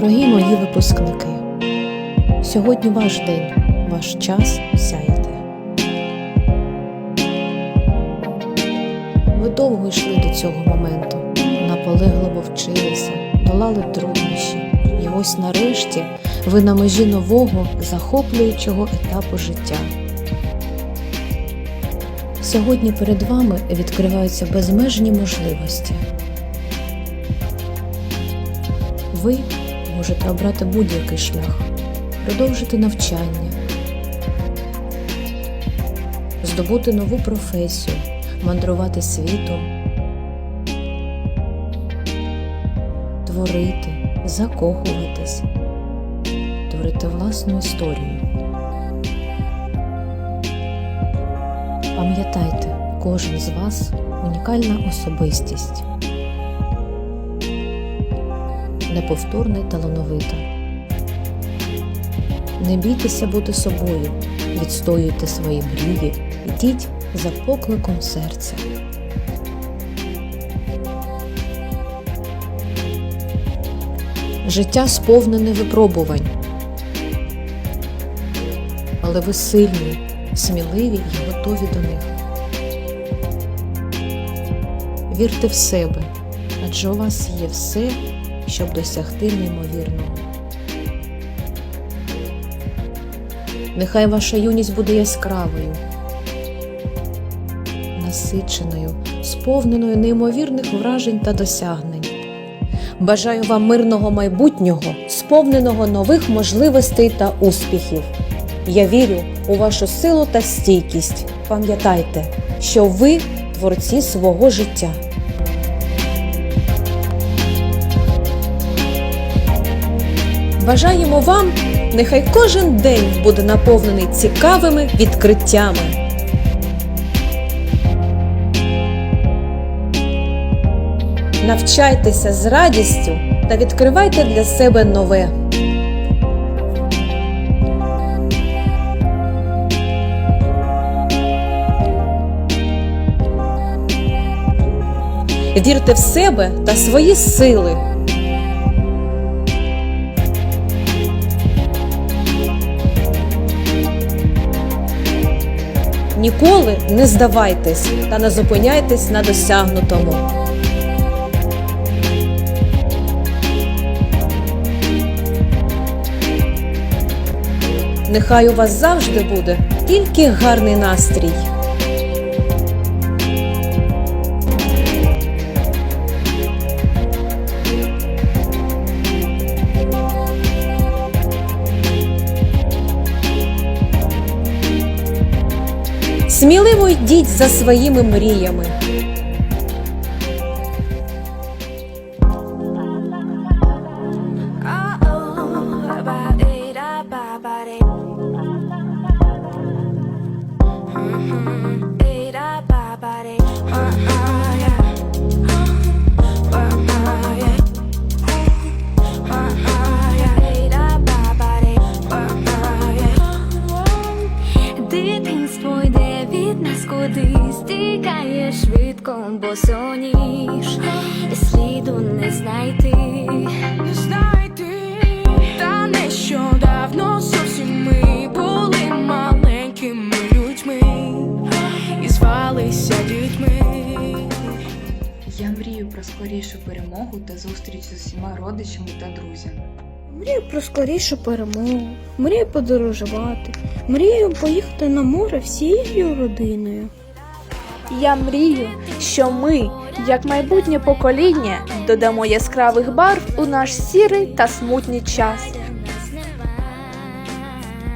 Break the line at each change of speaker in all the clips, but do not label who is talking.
Дорогі мої випускники, сьогодні ваш день, ваш час сяяти. Ви довго йшли до цього моменту, наполегливо вчилися, долали труднощі, і ось нарешті ви на межі нового, захоплюючого етапу життя. Сьогодні перед вами відкриваються безмежні можливості. Ви можете обрати будь-який шлях, продовжити навчання, здобути нову професію, мандрувати світом, творити, закохуватись, творити власну історію. Пам'ятайте, кожен з вас унікальна особистість неповторна й талановита. Не бійтеся бути собою, відстоюйте свої мрії, йдіть за покликом серця. Життя сповнене випробувань. Але ви сильні, сміливі і готові до них. Вірте в себе, адже у вас є все, щоб досягти неймовірного. Нехай ваша юність буде яскравою, насиченою, сповненою неймовірних вражень та досягнень. Бажаю вам мирного майбутнього, сповненого нових можливостей та успіхів. Я вірю у вашу силу та стійкість. Пам'ятайте, що ви творці свого життя. Бажаємо вам, нехай кожен день буде наповнений цікавими відкриттями. Навчайтеся з радістю та відкривайте для себе нове. Вірте в себе та свої сили. Ніколи не здавайтесь та не зупиняйтесь на досягнутому. Нехай у вас завжди буде тільки гарний настрій. Сміливо йдіть за своїми мріями.
Нас кудись, швидко, бо соніш, і сліду не знайти.
не знайти, та нещодавно зовсім ми були маленькими людьми і звалися дітьми.
Я мрію про скорішу перемогу та зустріч з усіма родичами та друзями.
Мрію про скорішу перемогу, мрію подорожувати, мрію поїхати на море всією родиною.
Я мрію, що ми, як майбутнє покоління, додамо яскравих барв у наш сірий та смутний час.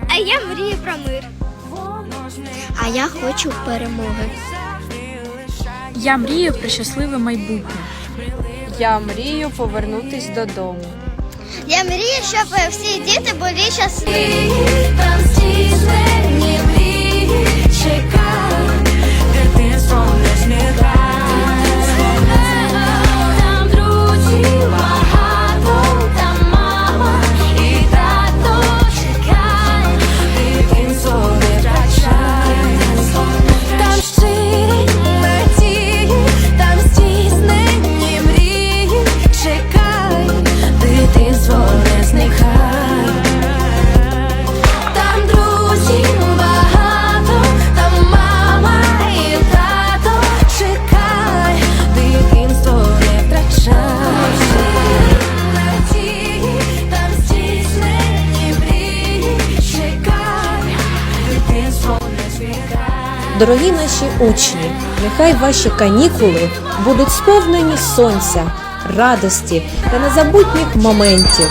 А я мрію про мир. А я хочу перемоги.
Я мрію про щасливе майбутнє.
Я мрію повернутись додому.
Я мрію, щоб всі діти були щасливі.
Там мрії чекають.
Дорогі наші учні, нехай ваші канікули будуть сповнені сонця, радості та незабутніх моментів.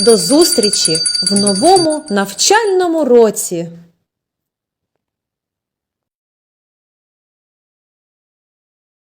До зустрічі в новому навчальному році!